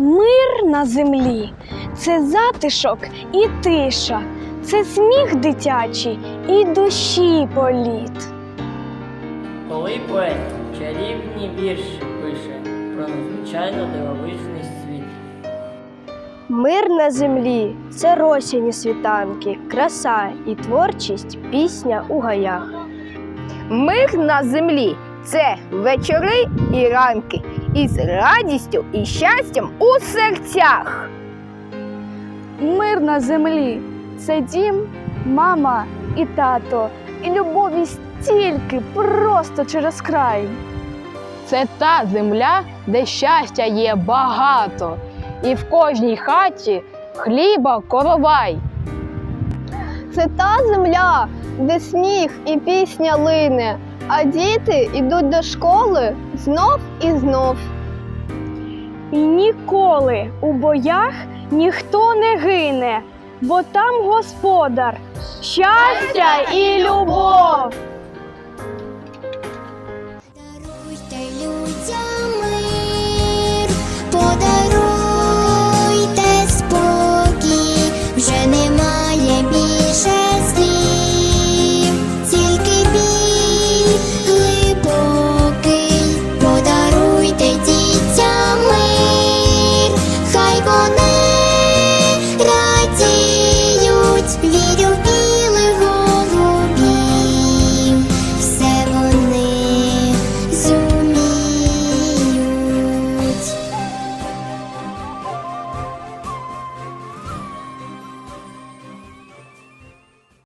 Мир на землі це затишок і тиша, це сміх дитячий і душі політ. Коли поет чарівні вірші пише про надзвичайно дивовижний світ. Мир на землі це росяні світанки, краса і творчість, пісня у гаях. Мир на землі це вечори і ранки із радістю і щастям у серцях. Мир на землі це дім, мама і тато, і любові стільки просто через край. Це та земля, де щастя є багато, і в кожній хаті хліба коровай. Це та земля, де сміх і пісня лине, а діти йдуть до школи знов і знов. І ніколи у боях ніхто не гине, бо там господар, щастя і любов.